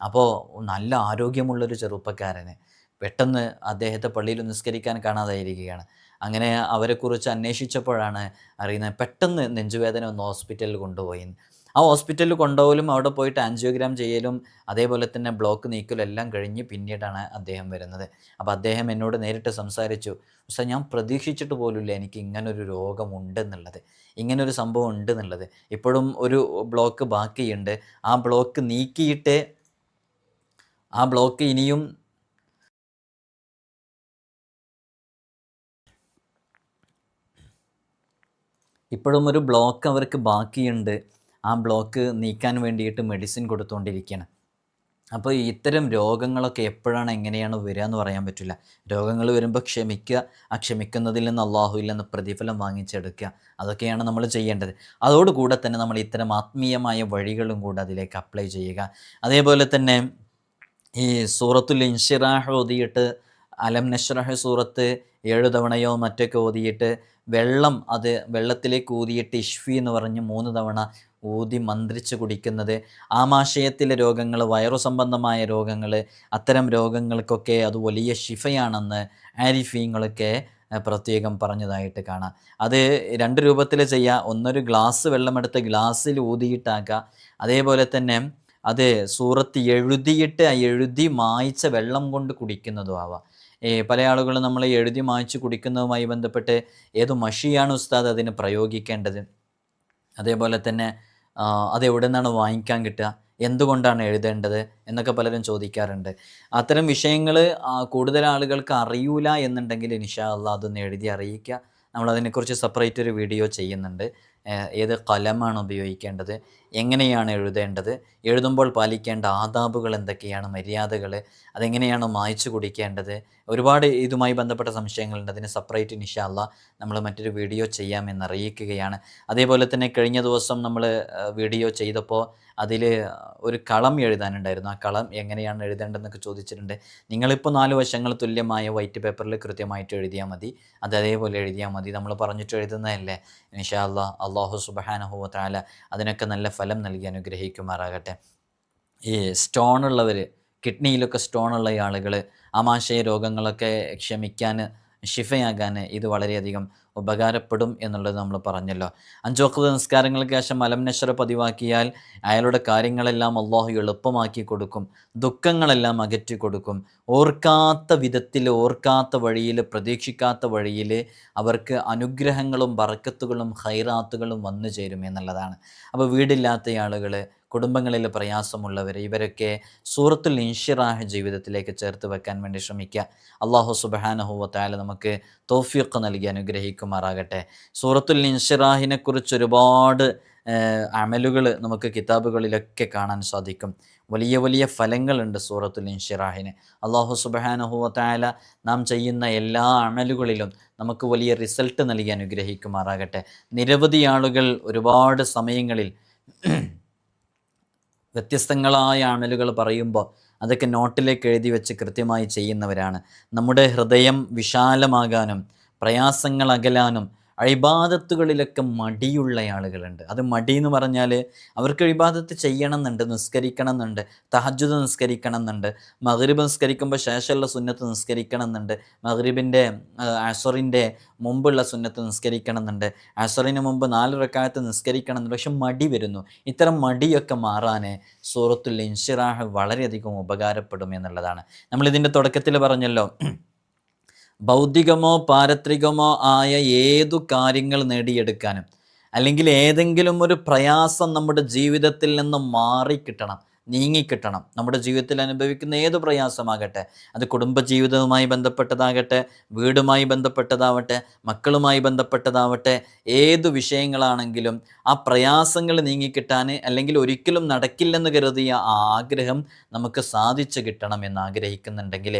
അപ്പോൾ നല്ല ആരോഗ്യമുള്ളൊരു ചെറുപ്പക്കാരന് പെട്ടെന്ന് അദ്ദേഹത്തെ പള്ളിയിൽ നിസ്കരിക്കാൻ കാണാതായിരിക്കുകയാണ്. അങ്ങനെ അവരെക്കുറിച്ച് അന്വേഷിച്ചപ്പോഴാണ് അറിയുന്നത് പെട്ടെന്ന് നെഞ്ചുവേദന ഒന്ന് ഹോസ്പിറ്റലിൽ കൊണ്ടുപോയി. ആ ഹോസ്പിറ്റലിൽ കൊണ്ടുപോകലും അവിടെ പോയിട്ട് ആൻജിയോഗ്രാം ചെയ്യലും അതേപോലെ തന്നെ ബ്ലോക്ക് നീക്കലും എല്ലാം കഴിഞ്ഞ് പിന്നീടാണ് അദ്ദേഹം വരുന്നത്. അപ്പോൾ അദ്ദേഹം എന്നോട് നേരിട്ട് സംസാരിച്ചു പക്ഷേ ഞാൻ പ്രതീക്ഷിച്ചിട്ട് പോലുമില്ല എനിക്ക് ഇങ്ങനൊരു രോഗമുണ്ടെന്നുള്ളത് ഇങ്ങനൊരു സംഭവം ഉണ്ട് എന്നുള്ളത് ഇപ്പോഴും ഒരു ബ്ലോക്ക് ബാക്കിയുണ്ട്. ആ ബ്ലോക്ക് നീക്കിയിട്ട് ആ ബ്ലോക്ക് ഇനിയും ഇപ്പോഴും ഒരു ബ്ലോക്ക് അവർക്ക് ബാക്കിയുണ്ട്. ആ ബ്ലോക്ക് നീക്കാൻ വേണ്ടിയിട്ട് മെഡിസിൻ കൊടുത്തുകൊണ്ടിരിക്കുകയാണ് അപ്പോൾ ഇത്തരം രോഗങ്ങളൊക്കെ എപ്പോഴാണ് എങ്ങനെയാണ് വരിക എന്ന് പറയാൻ പറ്റില്ല. രോഗങ്ങൾ വരുമ്പോൾ ക്ഷമിക്കുക ആ ക്ഷമിക്കുന്നതിൽ നിന്ന് അള്ളാഹുവിൽ പ്രതിഫലം വാങ്ങിച്ചെടുക്കുക. അതൊക്കെയാണ് നമ്മൾ ചെയ്യേണ്ടത്. അതോടുകൂടെ തന്നെ നമ്മൾ ഇത്തരം ആത്മീയമായ വഴികളും കൂടെ അതിലേക്ക് അപ്ലൈ ചെയ്യുക. അതേപോലെ തന്നെ ഈ സൂറത്തുൽ ഇൻഷിറാഹ് ഓതിയിട്ട് അലം നഷ്റഹ് സൂറത്ത് ഏഴു തവണയോ മറ്റൊക്കെ ഓതിയിട്ട് വെള്ളം അത് വെള്ളത്തിലേക്ക് ഊതിയിട്ട് ഇഷ്ഫി എന്ന് പറഞ്ഞ് മൂന്ന് തവണ ഊതി മന്ത്രിച്ച് കുടിക്കുന്നത് ആമാശയത്തിലെ രോഗങ്ങൾ വയറു സംബന്ധമായ രോഗങ്ങൾ അത്തരം രോഗങ്ങൾക്കൊക്കെ അത് വലിയ ശിഫയാണെന്ന് ആരിഫീങ്ങളൊക്കെ പ്രത്യേകം പറഞ്ഞതായിട്ട് കാണാം. അത് രണ്ട് രൂപത്തിൽ ചെയ്യുക ഒന്നൊരു ഗ്ലാസ് വെള്ളമെടുത്ത് ഗ്ലാസ്സിൽ ഊതിയിട്ടാക്കുക. അതേപോലെ തന്നെ അത് സൂറത്ത് എഴുതിയിട്ട് എഴുതി മായ്ച്ച വെള്ളം കൊണ്ട് കുടിക്കുന്നതും ആവാം. പല ആളുകളും നമ്മൾ എഴുതി മായ്ച്ച് കുടിക്കുന്നതുമായി ബന്ധപ്പെട്ട് ഏത് മഷിയാണ് ഉസ്താദ് അതിന് പ്രയോഗിക്കേണ്ടത്? അതേപോലെ തന്നെ അത് എവിടെ നിന്നാണ് വാങ്ങിക്കാൻ കിട്ടുക? എന്തുകൊണ്ടാണ് എഴുതേണ്ടത്? എന്നൊക്കെ പലരും ചോദിക്കാറുണ്ട്. അത്തരം വിഷയങ്ങൾ കൂടുതൽ ആളുകൾക്ക് അറിയൂല എന്നുണ്ടെങ്കിൽ ഇൻഷാ അള്ളാ അതൊന്ന് എഴുതി അറിയിക്കുക. നമ്മൾ അതിനെക്കുറിച്ച് സെപ്പറേറ്റ് ഒരു വീഡിയോ ചെയ്യുന്നുണ്ട്. ഏത് കലമാണ് ഉപയോഗിക്കേണ്ടത്? എങ്ങനെയാണ് എഴുതേണ്ടത്? എഴുതുമ്പോൾ പാലിക്കേണ്ട ആദാബുകൾ എന്തൊക്കെയാണ്? മര്യാദകൾ അതെങ്ങനെയാണ് മായ്ച്ചു കുടിക്കേണ്ടത്? ഒരുപാട് ഇതുമായി ബന്ധപ്പെട്ട സംശയങ്ങളുണ്ട്. അതിന് സെപ്പറേറ്റ് നിഷാല്ല നമ്മൾ മറ്റൊരു വീഡിയോ ചെയ്യാമെന്ന് അറിയിക്കുകയാണ് അതേപോലെ തന്നെ കഴിഞ്ഞ ദിവസം നമ്മൾ വീഡിയോ ചെയ്തപ്പോൾ അതിൽ ഒരു കളം എഴുതാനുണ്ടായിരുന്നു. ആ കളം എങ്ങനെയാണ് എഴുതേണ്ടതെന്നൊക്കെ ചോദിച്ചിട്ടുണ്ട്. നിങ്ങളിപ്പോൾ നാല് വശങ്ങൾ തുല്യമായ വൈറ്റ് പേപ്പറിൽ കൃത്യമായിട്ട് എഴുതിയാൽ മതി. അത് അതേപോലെ എഴുതിയാൽ മതി. നമ്മൾ പറഞ്ഞിട്ട് എഴുതുന്നതല്ലേ? നിഷാല്ല അള്ളാഹു സുബഹാനഹുവ താല അതിനൊക്കെ നല്ല ഫലം നൽകി അനുഗ്രഹിക്കുമാറാകട്ടെ. ഈ സ്റ്റോൺ ഉള്ളവർ കിഡ്നിയിലൊക്കെ സ്റ്റോൺ ഉള്ള ആളുകൾ ആമാശയ രോഗങ്ങളൊക്കെ ക്ഷമിക്കാൻ ഷിഫയാകാൻ ഇത് വളരെയധികം ഉപകാരപ്പെടും എന്നുള്ളത് നമ്മൾ പറഞ്ഞല്ലോ. അഞ്ചോക്കത് നിസ്കാരങ്ങൾക്ക് ശേഷം അലംനശ്വര പതിവാക്കിയാൽ അയാളുടെ കാര്യങ്ങളെല്ലാം അള്ളാഹു എളുപ്പമാക്കി കൊടുക്കും ദുഃഖങ്ങളെല്ലാം അകറ്റി കൊടുക്കും. ഓർക്കാത്ത വിധത്തിൽ ഓർക്കാത്ത വഴിയിൽ പ്രതീക്ഷിക്കാത്ത വഴിയിൽ അവർക്ക് അനുഗ്രഹങ്ങളും ബറക്കത്തുകളും ഹൈറാത്തുകളും വന്നു ചേരും എന്നുള്ളതാണ്. അപ്പോൾ വീടില്ലാത്ത ആളുകൾ കുടുംബങ്ങളിൽ പ്രയാസമുള്ളവർ ഇവരൊക്കെ സൂറത്തുൽ ഇൻഷിറാഹ് ജീവിതത്തിലേക്ക് ചേർത്ത് വെക്കാൻ വേണ്ടി ശ്രമിക്കുക. അള്ളാഹു സുബഹാനഹുവത്തായ നമുക്ക് തോഫിയൊക്കെ നൽകി അനുഗ്രഹിക്കുമാറാകട്ടെ. സൂറത്തുൽ ഇൻഷിറാഹിനെ കുറിച്ച് ഒരുപാട് അമലുകൾ നമുക്ക് കിതാബുകളിലൊക്കെ കാണാൻ സാധിക്കും. വലിയ വലിയ ഫലങ്ങളുണ്ട് സൂറത്തുൽ ഇൻഷിറാഹിന്. അള്ളാഹു സുബഹാനഹുവത്തായ നാം ചെയ്യുന്ന എല്ലാ അമലുകളിലും നമുക്ക് വലിയ റിസൾട്ട് നൽകി അനുഗ്രഹിക്കുമാറാകട്ടെ. നിരവധി ആളുകൾ ഒരുപാട് സമയങ്ങളിൽ വ്യത്യസ്തങ്ങളായ അണലുകൾ പറയുമ്പോൾ അതൊക്കെ നോട്ടിലേക്ക് എഴുതി വെച്ച് കൃത്യമായി ചെയ്യുന്നവരാണ്. നമ്മുടെ ഹൃദയം വിശാലമാകാനും പ്രയാസങ്ങൾ അകലാനും അഴിബാദത്തുകളിലൊക്കെ മടിയുള്ള ആളുകളുണ്ട്. അത് മടി എന്ന് പറഞ്ഞാൽ അവർക്ക് അഴിബാദത്ത് ചെയ്യണം എന്നുണ്ട് നിസ്കരിക്കണം എന്നുണ്ട് തഹജുദ് നിസ്കരിക്കണം എന്നുണ്ട് മഹ്രിബ് നിസ്കരിക്കുമ്പോൾ ശേഷമുള്ള സുന്നത്ത് നിസ്കരിക്കണം എന്നുണ്ട് മഹ്രിബിന്റെ അസറിന്റെ മുമ്പുള്ള സുന്നത്ത് നിസ്കരിക്കണം എന്നുണ്ട് അസറിന് മുമ്പ് നാല് റക്കാലത്ത് നിസ്കരിക്കണം എന്നുണ്ട് പക്ഷെ മടി വരുന്നു. ഇത്തരം മടിയൊക്കെ മാറാൻ സൂറത്തുൽ ഇൻഷിറാഹ് വളരെയധികം ഉപകാരപ്പെടും എന്നുള്ളതാണ്. നമ്മളിതിന്റെ തുടക്കത്തിൽ പറഞ്ഞല്ലോ ഭൗതികമോ പാരത്രികമോ ആയ ഏതു കാര്യങ്ങൾ നേടിയെടുക്കാനും അല്ലെങ്കിൽ ഏതെങ്കിലും ഒരു പ്രയാസം നമ്മുടെ ജീവിതത്തിൽ നിന്ന് മാറിക്കിട്ടണം നീങ്ങിക്കിട്ടണം. നമ്മുടെ ജീവിതത്തിൽ അനുഭവിക്കുന്ന ഏത് പ്രയാസമാകട്ടെ അത് കുടുംബജീവിതവുമായി ബന്ധപ്പെട്ടതാകട്ടെ വീടുമായി ബന്ധപ്പെട്ടതാവട്ടെ മക്കളുമായി ബന്ധപ്പെട്ടതാവട്ടെ ഏത് വിഷയങ്ങളാണെങ്കിലും ആ പ്രയാസങ്ങൾ നീങ്ങിക്കിട്ടാൻ അല്ലെങ്കിൽ ഒരിക്കലും നടക്കില്ലെന്ന് കരുതിയ ആ ആഗ്രഹം നമുക്ക് സാധിച്ചു കിട്ടണം എന്ന് ആഗ്രഹിക്കുന്നുണ്ടെങ്കിൽ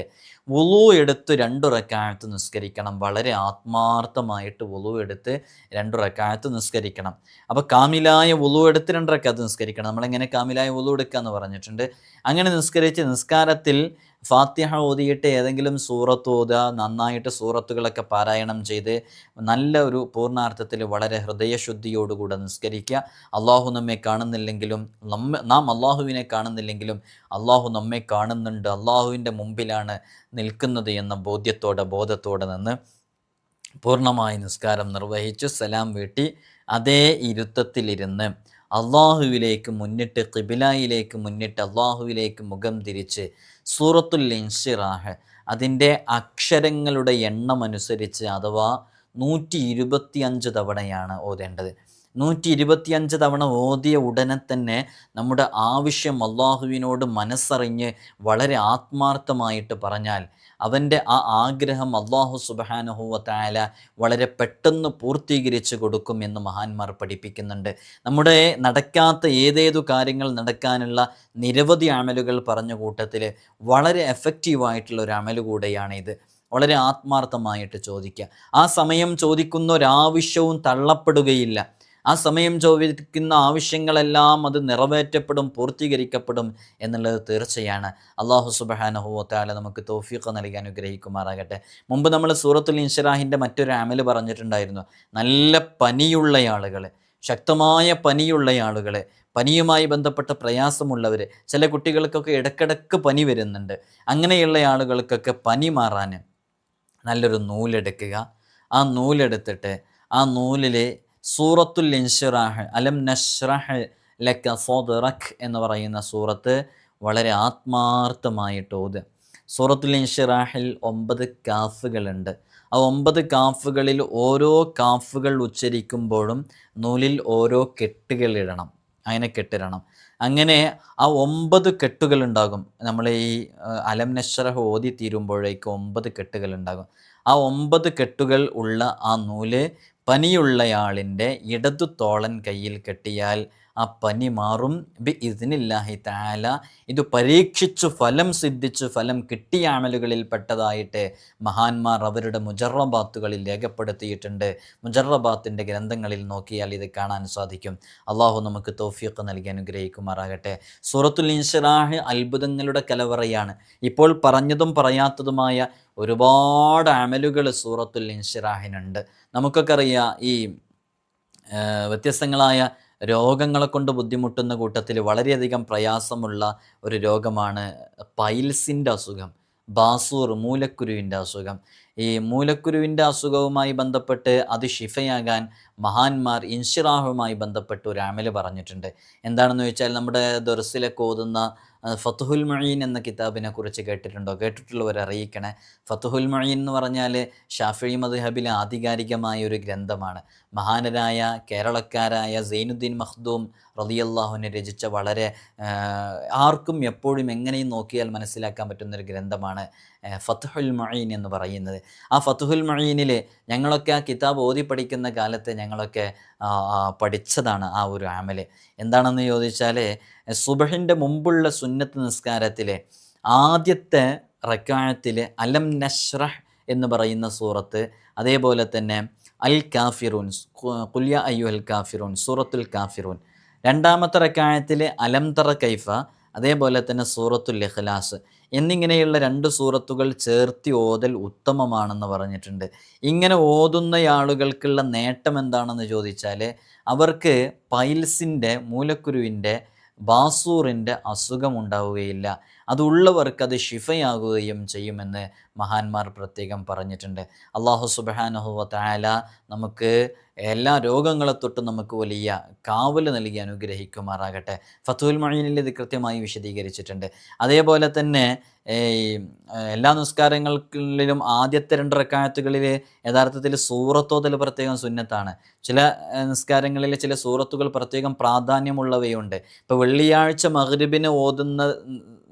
വുളു എടുത്ത് രണ്ടു റക്കായത്ത് നിസ്കരിക്കണം. വളരെ ആത്മാർത്ഥമായിട്ട് വുളു എടുത്ത് രണ്ടു റക്കായത്ത് നിസ്കരിക്കണം. അപ്പോൾ കാമിലായ വുളു എടുത്ത് രണ്ട് റക്കായത്ത് നിസ്കരിക്കണം. നമ്മളെങ്ങനെ കാമിലായ വുളു എടുക്കുക എന്ന് പറഞ്ഞിട്ടുണ്ട്? അങ്ങനെ നിസ്കരിച്ച് നിസ്കാരത്തിൽ ഫാത്തിഹ ഓതിയിട്ട് ഏതെങ്കിലും സൂറത്ത് ഓതുക നന്നായിട്ട് സൂറത്തുകളൊക്കെ പാരായണം ചെയ്ത് നല്ല ഒരു പൂർണാർത്ഥത്തിൽ വളരെ ഹൃദയശുദ്ധിയോടുകൂടെ നിസ്കരിക്കുക. അള്ളാഹു നമ്മെ കാണുന്നില്ലെങ്കിലും നമ്മ നാം അള്ളാഹുവിനെ കാണുന്നില്ലെങ്കിലും അള്ളാഹു നമ്മെ കാണുന്നുണ്ട്. അള്ളാഹുവിന്റെ മുമ്പിലാണ് നിൽക്കുന്നത് എന്ന ബോധ്യത്തോടെ ബോധത്തോടെ നിന്ന് പൂർണമായി നിസ്കാരം നിർവഹിച്ച് സലാം വീട്ടി അതേ ഇരുത്തത്തിലിരുന്ന് അള്ളാഹുവിലേക്ക് മുന്നിട്ട് കിബിലായിലേക്ക് മുന്നിട്ട് അള്ളാഹുവിലേക്ക് മുഖം തിരിച്ച് സൂറത്തുൽ ഇൻഷിറാഹ്. അതിന്റെ അക്ഷരങ്ങളുടെ എണ്ണം അനുസരിച്ച് അഥവാ നൂറ്റി ഇരുപത്തിയഞ്ച് തവണയാണ് ഓതേണ്ടത്. നൂറ്റി ഇരുപത്തിയഞ്ച് തവണ ഓതിയ ഉടനെ തന്നെ നമ്മുടെ ആവശ്യം അള്ളാഹുവിനോട് മനസ്സറിഞ്ഞ് വളരെ ആത്മാർത്ഥമായിട്ട് പറഞ്ഞാൽ അവന്റെ ആ ആഗ്രഹം അള്ളാഹു സുബാനുഹൂവത്തായാല വളരെ പെട്ടെന്ന് പൂർത്തീകരിച്ച് കൊടുക്കും എന്ന് മഹാന്മാർ പഠിപ്പിക്കുന്നുണ്ട്. നമ്മുടെ നടക്കാത്ത ഏതേതു കാര്യങ്ങൾ നടക്കാനുള്ള നിരവധി അമലുകൾ പറഞ്ഞ കൂട്ടത്തിൽ വളരെ എഫക്റ്റീവായിട്ടുള്ള ഒരു അമൽ കൂടെയാണ് ഇത്. വളരെ ആത്മാർത്ഥമായിട്ട് ചോദിക്കുക. ആ സമയം ചോദിക്കുന്ന ഒരാവശ്യവും തള്ളപ്പെടുകയില്ല. ആ സമയം ചോദിക്കുന്ന ആവശ്യങ്ങളെല്ലാം അത് നിറവേറ്റപ്പെടും പൂർത്തീകരിക്കപ്പെടും എന്നുള്ളത് തീർച്ചയാണ്. അള്ളാഹു സുബഹാനഹുവത്താല നമുക്ക് തോഫീഖ് നൽകി അനുഗ്രഹിക്കുമാറാകട്ടെ. മുമ്പ് നമ്മൾ സൂറത്തുൽ ഇൻഷറാഹിന്റെ മറ്റൊരു അമൽ പറഞ്ഞിട്ടുണ്ടായിരുന്നു. നല്ല പനിയുള്ള ആളുകൾ ശക്തമായ പനിയുള്ള ആളുകൾ പനിയുമായി ബന്ധപ്പെട്ട പ്രയാസമുള്ളവർ ചില കുട്ടികൾക്കൊക്കെ ഇടക്കിടക്ക് പനി വരുന്നുണ്ട്. അങ്ങനെയുള്ള ആളുകൾക്കൊക്കെ പനി മാറാൻ നല്ലൊരു നൂലെടുക്കുക. ആ നൂലെടുത്തിട്ട് ആ നൂലിൽ സൂറത്തുൽ ഇൻഷിറാഹ് അലം നഷ്റഹ് ലക്ക സോദറഖ് എന്ന് പറയുന്ന സൂറത്ത് വളരെ ആത്മാർത്ഥമായിട്ട് ഓതുക. സൂറത്തുൽ ഇൻഷിറാഹിൽ ഒമ്പത് കാഫുകളുണ്ട്. ആ ഒമ്പത് കാഫുകളിൽ ഓരോ കാഫുകൾ ഉച്ചരിക്കുമ്പോഴും നൂലിൽ ഓരോ കെട്ടുകൾ ഇടണം. അങ്ങനെ കെട്ടിടണം. അങ്ങനെ ആ ഒമ്പത് കെട്ടുകൾ ഉണ്ടാകും. നമ്മൾ ഈ അലം നഷ്റഹ് ഓതി തീരുമ്പോഴേക്കും ഒമ്പത് കെട്ടുകൾ ഉണ്ടാകും. ആ ഒമ്പത് കെട്ടുകൾ ഉള്ള ആ നൂൽ പനിയുള്ളയാളിന്റെ ഇടതു തോളൻ കയ്യിൽ കെട്ടിയാൽ ആ പനി മാറും. ബി ഇതിനില്ലാഹി താല ഇത് പരീക്ഷിച്ചു ഫലം സിദ്ധിച്ചു ഫലം കിട്ടിയ അമലുകളിൽ പെട്ടതായിട്ട് മഹാന്മാർ അവരുടെ മുജറബാത്തുകളിൽ രേഖപ്പെടുത്തിയിട്ടുണ്ട്. മുജറബാത്തിന്റെ ഗ്രന്ഥങ്ങളിൽ നോക്കിയാൽ ഇത് കാണാൻ സാധിക്കും. അള്ളാഹു നമുക്ക് തോഫിയൊക്കെ നൽകി അനുഗ്രഹിക്കുമാറാകട്ടെ. സൂറത്തുൽ ഇൻഷറാഹ് അത്ഭുതങ്ങളുടെ കലവറയാണ്. ഇപ്പോൾ പറഞ്ഞതും പറയാത്തതുമായ ഒരുപാട് അമലുകൾ സൂറത്തുൽ ഇൻഷിറാഹിനുണ്ട്. നമുക്കൊക്കെ അറിയാം ഈ വ്യത്യസ്തങ്ങളായ രോഗങ്ങളെ കൊണ്ട് ബുദ്ധിമുട്ടുന്ന കൂട്ടത്തിൽ വളരെയധികം പ്രയാസമുള്ള ഒരു രോഗമാണ് പൈൽസിന്റെ അസുഖം ബാസൂർ മൂലക്കുരുവിന്റെ അസുഖം. ഈ മൂലക്കുരുവിന്റെ അസുഖവുമായി ബന്ധപ്പെട്ട് അത് ഷിഫയാകാൻ മഹാന്മാർ ഇൻഷിറാഹുമായി ബന്ധപ്പെട്ട് ഒരു അമൽ പറഞ്ഞിട്ടുണ്ട്. എന്താണെന്ന് ചോദിച്ചാൽ നമ്മുടെ ദർസിലൊക്കെ ഓതുന്ന ഫത്തുഹുൽ മൊഴീൻ എന്ന കിതാബിനെ കുറിച്ച് കേട്ടിട്ടുണ്ടോ? കേട്ടിട്ടുള്ളവർ അറിയിക്കണേ. ഫത്തുഹുൽ മൊഴീൻ എന്ന് പറഞ്ഞാൽ ഷാഫി മദ്ഹബിലെ ആധികാരികമായ ഒരു ഗ്രന്ഥമാണ്. മഹാനരായ കേരളക്കാരായ സൈനുദ്ദീൻ മഖ്ദൂം റതിയല്ലാഹുവിനെ രചിച്ച വളരെ ആർക്കും എപ്പോഴും എങ്ങനെയും നോക്കിയാൽ മനസ്സിലാക്കാൻ പറ്റുന്നൊരു ഗ്രന്ഥമാണ് ഫത്തുഹുൽ മൊഴീൻ എന്ന് പറയുന്നത്. ആ ഫത്തുഹുൽ മൊഴീനിൽ ഞങ്ങളൊക്കെ ആ കിതാബ് ഓതി പഠിക്കുന്ന കാലത്ത് ഞങ്ങളൊക്കെ പഠിച്ചതാണ് ആ ഒരു ആമൽ. എന്താണെന്ന് ചോദിച്ചാൽ സുബഹിന്റെ മുമ്പുള്ള സുന്നത്ത് നിസ്കാരത്തിലെ ആദ്യത്തെ റക്കായത്തിൽ അലം നഷ്റഹ് എന്ന് പറയുന്ന സൂറത്ത് അതേപോലെ തന്നെ അൽ കാഫിറൂൻ കുല്യ അയ്യു അൽ കാഫിറൂൻ സൂറത്തുൽ കാഫിറൂൻ. രണ്ടാമത്തെ റക്കായത്തിൽ അലം തറ കൈഫ അതേപോലെ തന്നെ സൂറത്തുൽ ഇഖ്ലാസ്. എന്നിങ്ങനെയുള്ള രണ്ട് സൂറത്തുകൾ ചേർത്തി ഓതൽ ഉത്തമമാണെന്ന് പറഞ്ഞിട്ടുണ്ട്. ഇങ്ങനെ ഓതുന്ന ആളുകൾക്കുള്ള നേട്ടം എന്താണെന്ന് ചോദിച്ചാൽ അവർക്ക് പൈൽസിന്റെ മൂലക്കുരുവിന്റെ ബാസൂറിന്റെ അസുഖമുണ്ടാവുകയില്ല അതുള്ളവർക്ക് അത് ഷിഫയാകുകയും ചെയ്യുമെന്ന് മഹാന്മാർ പ്രത്യേകം പറഞ്ഞിട്ടുണ്ട്. അള്ളാഹു സുബാനഹുവ താല നമുക്ക് എല്ലാ രോഗങ്ങളെ തൊട്ടും നമുക്ക് വലിയ കാവൽ നൽകി അനുഗ്രഹിക്കുമാറാകട്ടെ. ഫത്തുൽ മൊഴീനിൽ ഇത് കൃത്യമായി വിശദീകരിച്ചിട്ടുണ്ട്. അതേപോലെ തന്നെ എല്ലാ നിസ്കാരങ്ങളിലും ആദ്യത്തെ രണ്ട് റക്കായത്തുകളിൽ യഥാർത്ഥത്തിൽ സൂറത്തോതൽ പ്രത്യേകം സുന്നത്താണ്. ചില നിസ്കാരങ്ങളിൽ ചില സൂറത്തുകൾ പ്രത്യേകം പ്രാധാന്യമുള്ളവയുണ്ട്. ഇപ്പോൾ വെള്ളിയാഴ്ച മഹ്രിബിന് ഓതുന്ന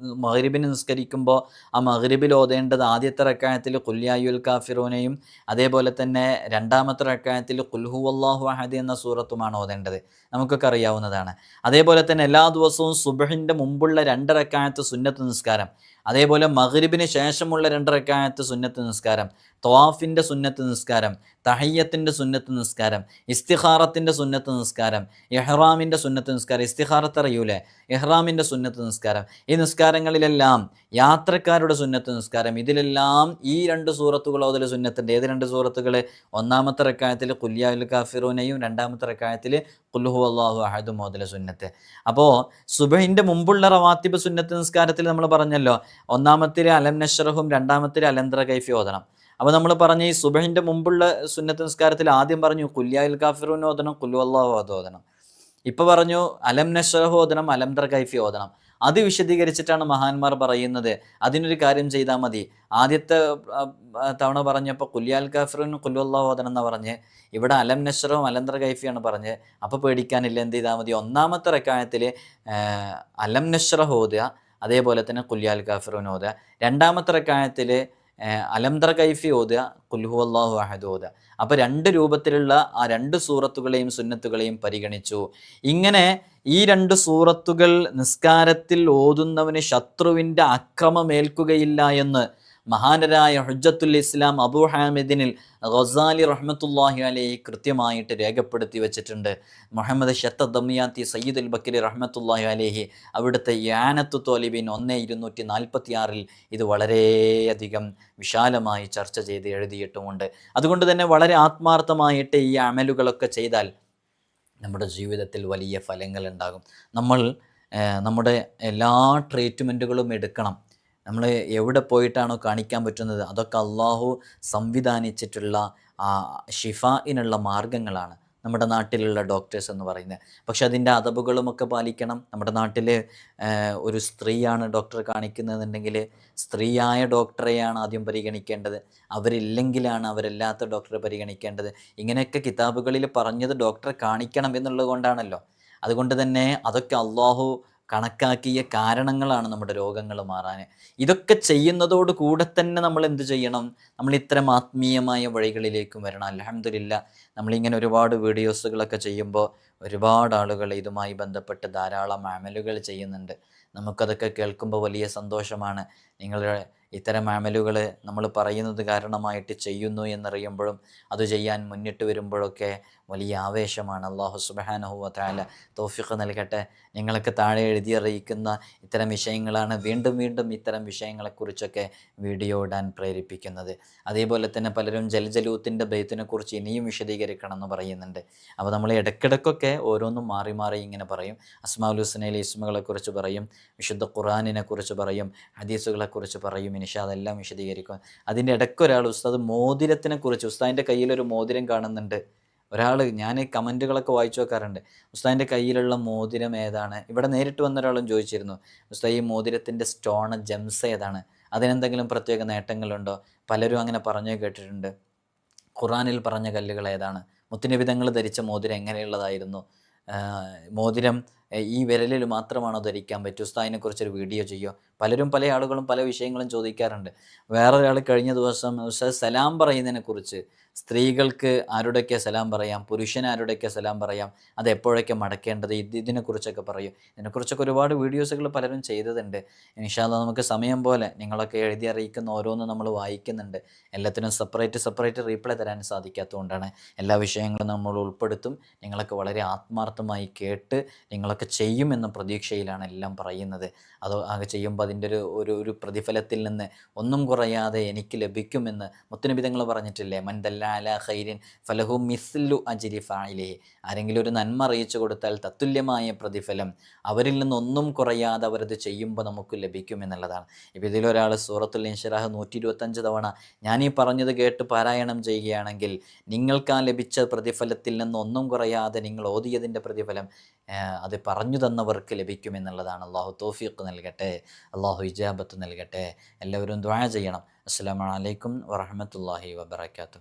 മഹരിബിന് നിസ്കരിക്കുമ്പോൾ ആ മഹരിബിൽ ഓതേണ്ടത് ആദ്യത്തെ റക്കായത്തിൽ കുല്യായുൽ കാഫിറൂനെയും അതേപോലെ തന്നെ രണ്ടാമത്തെ റക്കായത്തിൽ കുൽഹു അള്ളാഹു അഹദി എന്ന സൂറത്തുമാണ് ഓതേണ്ടത്. നമുക്കൊക്കെ അറിയാവുന്നതാണ്. അതേപോലെ തന്നെ എല്ലാ ദിവസവും സുബഹിന്റെ മുമ്പുള്ള രണ്ട് റക്കായത്ത് സുന്നത്ത് നിസ്കാരം. അതേപോലെ മഹ്രിബിന് ശേഷമുള്ള രണ്ട് റക്കായത്ത് സുന്നത്ത് നിസ്കാരം ത്വാഫിന്റെ സുന്നത്ത് നിസ്കാരം തഹയ്യത്തിന്റെ സുന്നത്ത് നിസ്കാരം ഇസ്തിഹാറത്തിന്റെ സുന്നത്ത് നിസ്കാരം ഇഹ്റാമിന്റെ സുന്നത്ത് നിസ്കാരം. ഇസ്തിഹാറത്ത് അറിയൂലേ? ഇഹ്റാമിന്റെ സുന്നത്ത് നിസ്കാരം. ഈ നിസ്കാരങ്ങളിലെല്ലാം യാത്രക്കാരുടെ സുന്നത്ത് നിസ്കാരം. ഇതിലെല്ലാം ഈ രണ്ട് സൂറത്തുകളോ ഓതൽ സുന്നത്തിന്റെ ഏത് രണ്ട് സൂറത്തുകൾ ഒന്നാമത്തെ റക്കായത്തിൽ കുല്യാൽ കാഫിറോനെയും രണ്ടാമത്തെ റക്കായത്തിൽ കുല്ലുഹു അള്ളാഹു അഹദും മോദല സുന്നത്ത്. അപ്പോൾ സുബഹിന്റെ മുമ്പുള്ള റവാത്തിബ് സുന്നത്ത് നിസ്കാരത്തിൽ നമ്മൾ പറഞ്ഞല്ലോ ഒന്നാമത്തിൽ അലം നഷറഹും രണ്ടാമത്തിൽ അലന്ത്ര കൈഫി ഓതണം. അപ്പോൾ നമ്മൾ പറഞ്ഞ ഈ സുബഹിന്റെ മുമ്പുള്ള സുന്നത്ത് നിസ്കാരത്തിൽ ആദ്യം പറഞ്ഞു കുല്യാൽ കാഫിറൂൻ ഓതണം കുല്ലു അള്ളാഹു അത് ഓതണം. ഇപ്പൊ പറഞ്ഞു അലം നഷറഹ് ഓതണം അലം കൈഫി ഓതണം. അത് വിശദീകരിച്ചിട്ടാണ് മഹാന്മാർ പറയുന്നത് അതിനൊരു കാര്യം ചെയ്താൽ മതി. ആദ്യത്തെ തവണ പറഞ്ഞപ്പോൾ കുല്യാൽ അള്ളാഹു ഓതണം എന്ന് പറഞ്ഞ് ഇവിടെ അലം നഷറും അലന്തർ കൈഫിയാണ് പറഞ്ഞ് അപ്പോൾ പേടിക്കാനില്ല എന്ത് ചെയ്താൽ മതി. ഒന്നാമത്തെ റക്കായത്തിൽ അലം നഷറഹ് ഓതുക അതേപോലെ തന്നെ കുല്യാൽ കാഫിറുൻ ഓതുക. രണ്ടാമത്തെ റക്കായത്തിൽ അലംദർ കൈഫി ഓതുക കുൽഹു അള്ളാഹു അഹദ് ഓതുക. അപ്പോൾ രണ്ട് രൂപത്തിലുള്ള ആ രണ്ട് സൂറത്തുകളെയും സുന്നത്തുകളെയും പരിഗണിച്ചു. ഇങ്ങനെ ഈ രണ്ട് സൂറത്തുകൾ നിസ്കാരത്തിൽ ഓതുന്നവന് ശത്രുവിന്റെ അക്രമമേൽക്കുകയില്ല എന്ന് മഹാനരായ ഹുജ്ജത്തുൽ ഇസ്ലാം അബു ഹാമിദിനിൽ ഖസാലി റഹ്മത്തുല്ലാഹി അലൈഹി കൃത്യമായിട്ട് രേഖപ്പെടുത്തി വെച്ചിട്ടുണ്ട്. Muhammad Shatta Dimyati Sayyid al Bakri റഹ്മത്തുല്ലാഹി അലൈഹി അവിടുത്തെ യാനത്തു തോലിബിൻ ഒന്ന് ഇരുന്നൂറ്റി നാൽപ്പത്തി ആറിൽ ഇത് വളരെയധികം വിശാലമായി ചർച്ച ചെയ്ത് എഴുതിയിട്ടുമുണ്ട്. അതുകൊണ്ട് തന്നെ വളരെ ആത്മാർത്ഥമായിട്ട് ഈ അമലുകളൊക്കെ ചെയ്താൽ നമ്മുടെ ജീവിതത്തിൽ വലിയ ഫലങ്ങൾ ഉണ്ടാകും. നമ്മൾ നമ്മുടെ എല്ലാ ട്രീറ്റ്മെന്റുകളും എടുക്കണം. നമ്മൾ എവിടെ പോയിട്ടാണോ കാണിക്കാൻ പറ്റുന്നത് അതൊക്കെ അള്ളാഹു സംവിധാനിച്ചിട്ടുള്ള ആ ഷിഫായിനുള്ള മാർഗങ്ങളാണ് നമ്മുടെ നാട്ടിലുള്ള ഡോക്ടേഴ്സ് എന്ന് പറയുന്നത്. പക്ഷെ അതിന്റെ അതവുകളുമൊക്കെ പാലിക്കണം. നമ്മുടെ നാട്ടിൽ ഒരു സ്ത്രീയാണ് ഡോക്ടർ കാണിക്കുന്നതെന്നുണ്ടെങ്കിൽ സ്ത്രീയായ ഡോക്ടറെയാണ് ആദ്യം പരിഗണിക്കേണ്ടത്. അവരില്ലെങ്കിലാണ് അവരല്ലാത്ത ഡോക്ടറെ പരിഗണിക്കേണ്ടത്. ഇങ്ങനെയൊക്കെ കിതാബുകളിൽ പറഞ്ഞത് ഡോക്ടറെ കാണിക്കണം എന്നുള്ളത് കൊണ്ടാണല്ലോ. അതുകൊണ്ട് തന്നെ അതൊക്കെ അള്ളാഹു കണക്കാക്കിയ കാരണങ്ങളാണ് നമ്മുടെ രോഗങ്ങൾ മാറാൻ ഇതൊക്കെ ചെയ്യുന്നതോട് കൂടെ തന്നെ നമ്മൾ എന്ത് ചെയ്യണം? നമ്മൾ ഇത്തരം ആത്മീയമായ വഴികളിലേക്കും വരണം. അലഹമില്ല നമ്മളിങ്ങനെ ഒരുപാട് വീഡിയോസുകളൊക്കെ ചെയ്യുമ്പോൾ ഒരുപാട് ആളുകൾ ഇതുമായി ബന്ധപ്പെട്ട് ധാരാളം അമലുകൾ ചെയ്യുന്നുണ്ട്. നമുക്കതൊക്കെ കേൾക്കുമ്പോൾ വലിയ സന്തോഷമാണ്. നിങ്ങളുടെ ഇത്തരം അമലുകൾ നമ്മൾ പറയുന്നത് കാരണമായിട്ട് ചെയ്യുന്നു എന്നറിയുമ്പോഴും അത് ചെയ്യാൻ മുന്നിട്ട് വരുമ്പോഴൊക്കെ വലിയ ആവേശമാണ്. അള്ളാഹു സുബാനഹുവ താല തോഫിഖ് നൽകട്ടെ. നിങ്ങൾക്ക് താഴെ എഴുതി അറിയിക്കുന്ന ഇത്തരം വിഷയങ്ങളാണ് വീണ്ടും വീണ്ടും ഇത്തരം വിഷയങ്ങളെക്കുറിച്ചൊക്കെ വീഡിയോ ഇടാൻ പ്രേരിപ്പിക്കുന്നത്. അതേപോലെ തന്നെ പലരും ജൽജലൂത്തിന്റെ ബൈത്തിനെക്കുറിച്ച് കുറിച്ച് ഇനിയും വിശദീകരിക്കണം എന്ന് പറയുന്നുണ്ട്. അപ്പോൾ നമ്മൾ ഇടയ്ക്കിടയ്ക്കൊക്കെ ഓരോന്നും മാറി മാറി ഇങ്ങനെ പറയും. അസ്മാഉൽ ഹുസ്നയിലെ ഇസ്മുകളെക്കുറിച്ച് പറയും. വിശുദ്ധ ഖുറാനിനെ കുറിച്ച് പറയും. ഹദീസുകളെക്കുറിച്ച് പറയും. ഇനിഷ അതെല്ലാം വിശദീകരിക്കും. അതിന്റെ ഇടയ്ക്ക് ഒരാൾ ഉസ്താദ് മോതിരത്തിനെ കുറിച്ച് ഉസ്താദിന്റെ കയ്യിലൊരു മോതിരം കാണുന്നുണ്ട്. ഒരാൾ ഞാൻ ഈ കമന്റുകളൊക്കെ വായിച്ചു വെക്കാറുണ്ട് ഉസ്താദിന്റെ കയ്യിലുള്ള മോതിരം ഏതാണ്? ഇവിടെ നേരിട്ട് വന്ന ഒരാളും ചോദിച്ചിരുന്നു ഉസ്താദ് ഈ മോതിരത്തിന്റെ സ്റ്റോൺ ജെംസ് ഏതാണ്? അതിനെന്തെങ്കിലും പ്രത്യേക നേട്ടങ്ങളുണ്ടോ? പലരും അങ്ങനെ പറഞ്ഞു കേട്ടിട്ടുണ്ട്. ഖുറാനിൽ പറഞ്ഞ കല്ലുകൾ ഏതാണ്? മുത്തുനിബിതങ്ങൾ ധരിച്ച മോതിരം എങ്ങനെയുള്ളതായിരുന്നു? മോതിരം ഈ വിരലിൽ മാത്രമാണോ ധരിക്കാൻ പറ്റും ഉസ്താദിനെക്കുറിച്ചൊരു വീഡിയോ ചെയ്യുമോ പലരും പല ആളുകളും പല വിഷയങ്ങളും ചോദിക്കാറുണ്ട്. വേറൊരാൾ കഴിഞ്ഞ ദിവസം ഉസ്താദ് സലാം പറയുന്നതിനെക്കുറിച്ച് സ്ത്രീകൾക്ക് ആരുടെയൊക്കെ സലാം പറയാം പുരുഷൻ ആരുടെയൊക്കെ സലാം പറയാം അത് എപ്പോഴൊക്കെ മടക്കേണ്ടത് ഇത് ഇതിനെക്കുറിച്ചൊക്കെ പറയും. ഇതിനെക്കുറിച്ചൊക്കെ ഒരുപാട് വീഡിയോസുകൾ പലരും ചെയ്തതുണ്ട് ഇൻഷാല്ല നമുക്ക് സമയം പോലെ നിങ്ങളൊക്കെ എഴുതി അറിയിക്കുന്ന ഓരോന്നും നമ്മൾ വായിക്കുന്നുണ്ട്. എല്ലാത്തിനും സെപ്പറേറ്റ് സെപ്പറേറ്റ് റീപ്ലൈ തരാൻ സാധിക്കാത്തതുകൊണ്ടാണ് എല്ലാ വിഷയങ്ങളും നമ്മൾ ഉൾപ്പെടുത്തും. നിങ്ങളൊക്കെ വളരെ ആത്മാർത്ഥമായി കേട്ട് നിങ്ങളൊക്കെ ചെയ്യുമെന്ന പ്രതീക്ഷയിലാണ് എല്ലാം പറയുന്നത്. അത് ചെയ്യുമ്പോൾ അതിന്റെ ഒരു ഒരു ഒരു പ്രതിഫലത്തിൽ നിന്ന് ഒന്നും കുറയാതെ എനിക്ക് ലഭിക്കുമെന്ന് മുത്തനബിതങ്ങൾ പറഞ്ഞിട്ടില്ലേ? മൻതല്ലാല ഹൈരിൻ ഫലഹു മിസ്ലു അജിരി ഫായിലേ ആരെങ്കിലും ഒരു നന്മ അറിയിച്ചു കൊടുത്താൽ തത്തുല്യമായ പ്രതിഫലം അവരിൽ നിന്നൊന്നും കുറയാതെ അവരത് ചെയ്യുമ്പോൾ നമുക്ക് ലഭിക്കുമെന്നുള്ളതാണ് ഇപ്പോൾ ഇതിലൊരാൾ സൂറത്തുൽ ഇൻഷറാഹ് നൂറ്റി ഇരുപത്തഞ്ച് തവണ ഞാനീ പറഞ്ഞത് കേട്ട് പാരായണം ചെയ്യുകയാണെങ്കിൽ നിങ്ങൾക്ക് ആ ലഭിച്ച പ്രതിഫലത്തിൽ നിന്ന് ഒന്നും കുറയാതെ നിങ്ങൾ ഓതിയതിന്റെ പ്രതിഫലം അത് പറഞ്ഞു തന്നവർക്ക് ലഭിക്കുമെന്നുള്ളതാണ് അള്ളാഹു തോഫീഖ് നൽകട്ടെ. അള്ളാഹു ഇജാബത്ത് നൽകട്ടെ. എല്ലാവരും ദ്വാര ചെയ്യണം. അസ്സാം വലൈക്കും വറഹമത്തല്ലാഹി വബർക്കാത്തു